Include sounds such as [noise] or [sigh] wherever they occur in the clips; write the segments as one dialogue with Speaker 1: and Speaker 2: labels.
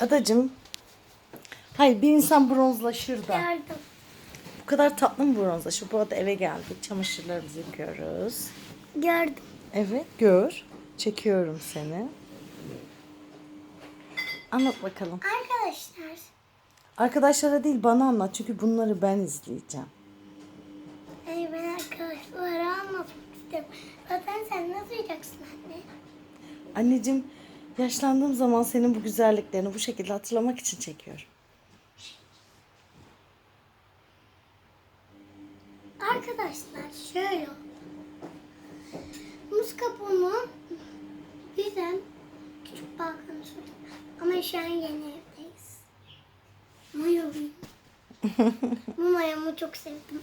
Speaker 1: Adacım. Hayır bir insan bronzlaşır da.
Speaker 2: Yardım.
Speaker 1: Bu kadar tatlı mı bronzlaşır? Bu arada eve geldik. Çamaşırlarımızı yıkıyoruz.
Speaker 2: Gördüm.
Speaker 1: Evet gör. Çekiyorum seni. Anlat bakalım.
Speaker 2: Arkadaşlar.
Speaker 1: Arkadaşlara değil bana anlat. Çünkü bunları ben izleyeceğim.
Speaker 2: Hani ben arkadaşlara anlatmak istiyorum. Zaten sen nasıl uyuyacaksın anne?
Speaker 1: Anneciğim yaşlandığım zaman senin bu güzelliklerini bu şekilde hatırlamak için çekiyorum.
Speaker 2: Arkadaşlar şöyle. Muz kabuğunu bizim küçük sürdük. Ama şu an yeni evdeyiz. Mayalıyım. [laughs] Bu mayamı çok sevdim.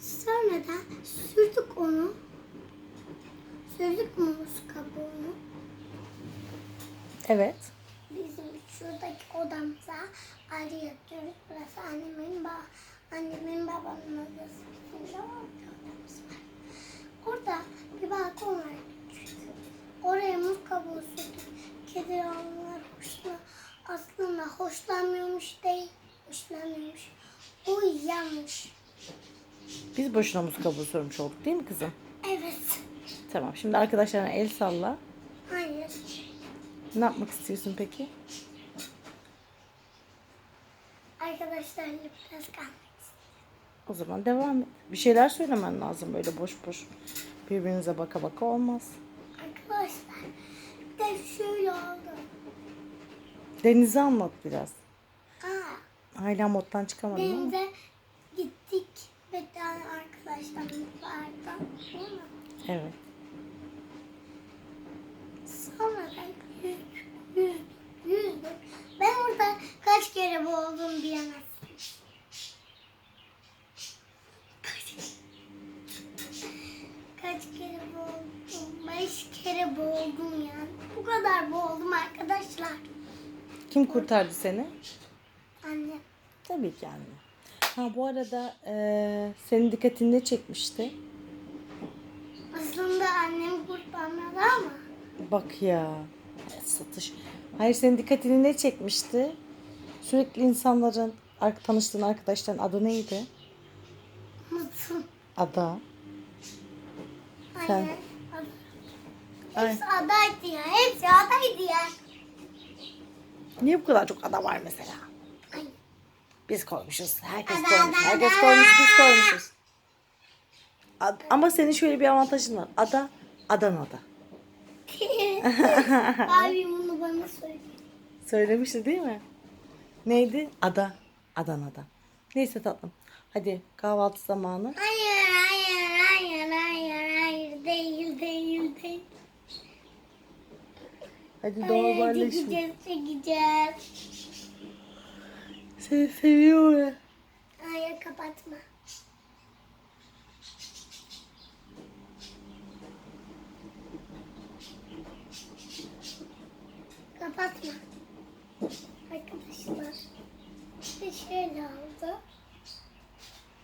Speaker 2: Sonra da sürdük onu. Sürdük muz kabuğunu.
Speaker 1: Evet.
Speaker 2: Bizim şuradaki odamıza ayrı yatıyoruz. Burası annemin, ba annemin babamın odası. Bizim de orada odamız var. Orada bir balkon var. Oraya muz kabuğu sürdük. Kedi yavrular hoşla, aslında hoşlanmıyormuş değil, hoşlanmıyormuş. Uyuyanmış.
Speaker 1: Biz boşuna muz kabuğu sormuş olduk değil mi kızım?
Speaker 2: Evet.
Speaker 1: Tamam şimdi arkadaşlarına el salla.
Speaker 2: Hayır.
Speaker 1: Ne yapmak istiyorsun peki?
Speaker 2: Arkadaşlarla biraz kalmak
Speaker 1: O zaman devam et. Bir şeyler söylemen lazım böyle boş boş. Birbirinize baka baka olmaz.
Speaker 2: Arkadaşlar bir de şöyle oldu.
Speaker 1: Deniz'i anlat biraz.
Speaker 2: Aa,
Speaker 1: Hala moddan çıkamadım ama.
Speaker 2: Denize gittik bir tane arkadaşlarımız vardı. Değil mi?
Speaker 1: Evet.
Speaker 2: Sonra da yüzdük, yüzdük, yüzdük. Ben orada kaç kere boğuldum diyemezsin. Kaç kere boğuldum? Beş kere boğuldum yani. Bu kadar boğuldum arkadaşlar.
Speaker 1: Kim kurtardı seni?
Speaker 2: Anne.
Speaker 1: Tabii ki anne. Ha bu arada eee, senin dikkatini ne çekmişti?
Speaker 2: Aslında annem kurtarmadı ama.
Speaker 1: Bak ya. Satış. Hayır senin dikkatini ne çekmişti? Sürekli insanların ar- tanıştığın arkadaşların adı neydi?
Speaker 2: Mutlu.
Speaker 1: Ada. Sen-
Speaker 2: Aynen. Hepsi adaydı ya. Hepsi adaydı ya.
Speaker 1: Niye bu kadar çok ada var mesela?
Speaker 2: Ay.
Speaker 1: Biz koymuşuz. Herkes
Speaker 2: Ada,
Speaker 1: koymuş.
Speaker 2: ada,
Speaker 1: Herkes
Speaker 2: ada.
Speaker 1: koymuş. Biz koymuşuz. Ama senin şöyle bir avantajın var. Ada Adana'da. [laughs]
Speaker 2: Abi bunu bana söyle.
Speaker 1: Söylemişti değil mi? Neydi? Ada. Adana'da. Neyse tatlım. Hadi kahvaltı zamanı.
Speaker 2: Hayır, hayır, hayır, hayır, hayır. Değil, değil, değil.
Speaker 1: Hadi normalleşme.
Speaker 2: çekeceğiz, çekeceğiz.
Speaker 1: Seni seviyorum.
Speaker 2: Hayır, kapatma. Kapatma. Arkadaşlar. Bir şöyle oldu.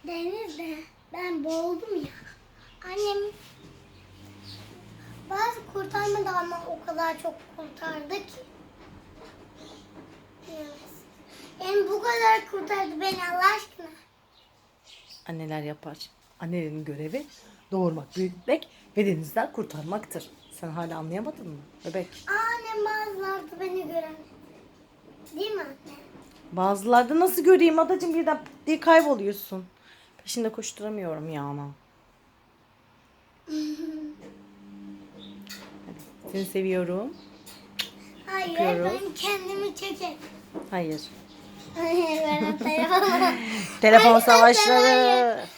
Speaker 2: Denizde ben boğuldum ya. Annem bazı kurtarmadı ama o kadar çok kurtardı ki. Yani bu kadar kurtardı beni Allah aşkına.
Speaker 1: Anneler yapar. Annelerin görevi doğurmak, büyütmek ve denizden kurtarmaktır. Sen hala anlayamadın mı bebek?
Speaker 2: Annem bazıları da beni göremedi. Değil mi anne?
Speaker 1: Bazılarda nasıl göreyim adacığım birden diye kayboluyorsun. Peşinde koşturamıyorum ya. Hadi, [laughs] Seni seviyorum.
Speaker 2: Hayır
Speaker 1: Öpüyoruz.
Speaker 2: ben kendimi çekerim.
Speaker 1: Hayır.
Speaker 2: Hayır ben. [laughs]
Speaker 1: Telefon
Speaker 2: Arkadaşlar,
Speaker 1: savaşları.
Speaker 2: hayır.